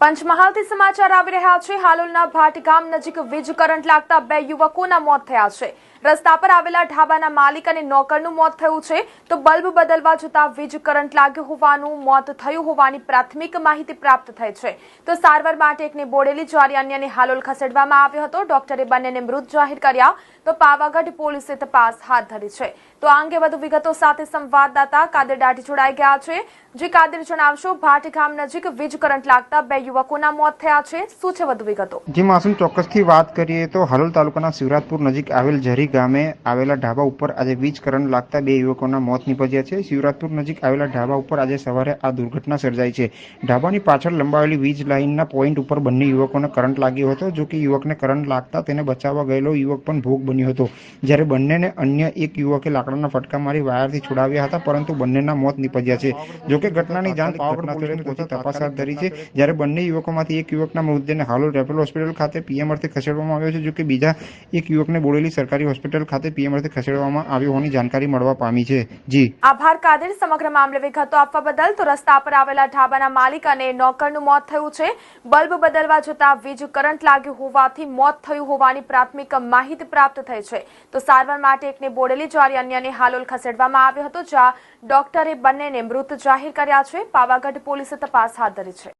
પંચમહાલથી સમાચાર આવી રહ્યા છે. હાલોલના ભાટ ગામ નજીક વીજ કરંટ લાગતા બે યુવકોના મોત થયા છે. રસ્તા પર આવેલા ઢાબાના માલિક અને નોકરનું મોત થયું છે. તો બલ્બ બદલવા જતા વીજ કરંટ લાગ્યો હોવાનું, મોત થયું હોવાની પ્રાથમિક માહિતી પ્રાપ્ત થઈ છે. તો સારવાર માટે એકને બોડેલી જ્યારે અન્યને હાલોલ ખસેડવામાં આવ્યો હતો. ડોક્ટરે બંનેને મૃત જાહેર કર્યા. તો પાવાગઢ પોલીસે તપાસ હાથ ધરી છે. તો આ અંગે વધુ વિગતો સાથે સંવાદદાતા કાદર દાઢી જોડાઈ ગયા છે. જે કાદર જણાવશો, ભાટ ગામ નજીક વીજ કરંટ લાગતા બે યુવકોના મોત થયા છે. શું છે વધુ વિગતો? જી માસુમ ચોક્કસથી વાત કરીએ તો હાલોલ તાલુકાના શિવરાજપુર નજીક આવેલ ઝરી ગામે આવેલા ઢાબા ઉપર આજે વીજ કરંટ લાગતા બે યુવકોના મોત નીપજ્યા છે. શિવરાજપુર નજીક આવેલા ઢાબા ઉપર આજે સવારે આ દુર્ઘટના સર્જાઈ છે. ઢાબાની પાછળ લંબાવેલી વીજ લાઇનના પોઈન્ટ ઉપર બંને યુવકોને કરંટ લાગ્યો હતો, જો કે યુવકને કરંટ લાગતા તેને બચાવવા ગયેલો યુવક પણ ભોગ બન્યો હતો. જ્યારે બંનેને અન્ય એક યુવકે લાકડાના ફટકા મારી વાયરથી છોડાવ્યા હતા, પરંતુ બંનેના મોત નીપજ્યા છે. જો કે ઘટનાની જાણ પાવર તપાસ હાથ ધરી છે. જ્યારે બંને યુવકોમાંથી એક યુવકના મૃતદેહને હાલોલ રેફરલ હોસ્પિટલ ખાતે પીએમ અર્થે ખસેડવામાં આવ્યો છે જો કે બીજા એક યુવકને બોડેલી સરકારી હોસ્પિટલ ખાતે પીએમ અર્થે ખસેડવામાં આવ્યો હોવાની જાણકારી મળવા પામી છે. જી. આભાર, કાદર. સમગ્ર મામલે વિગતો આપવા બદલ તો રસ્તા પર આવેલા ઢાબાના માલિક અને નોકરનું મોત થયું છે. બલ્બ બદલવા જતા વીજ કરંટ લાગ્યો હોવાથી મોત થયું હોવાની પ્રાથમિક માહિતી પ્રાપ્ત થઈ છે. તો સારવાર માટે એકને બોડેલી જ્યારે અન્યને હાલોલ ખસેડવામાં આવ્યો હતો, જ્યાં ડોક્ટરે બંનેને મૃત જાહેર કર્યા છે. પાવાગઢ પોલીસે તપાસ હાથ ધરી છે.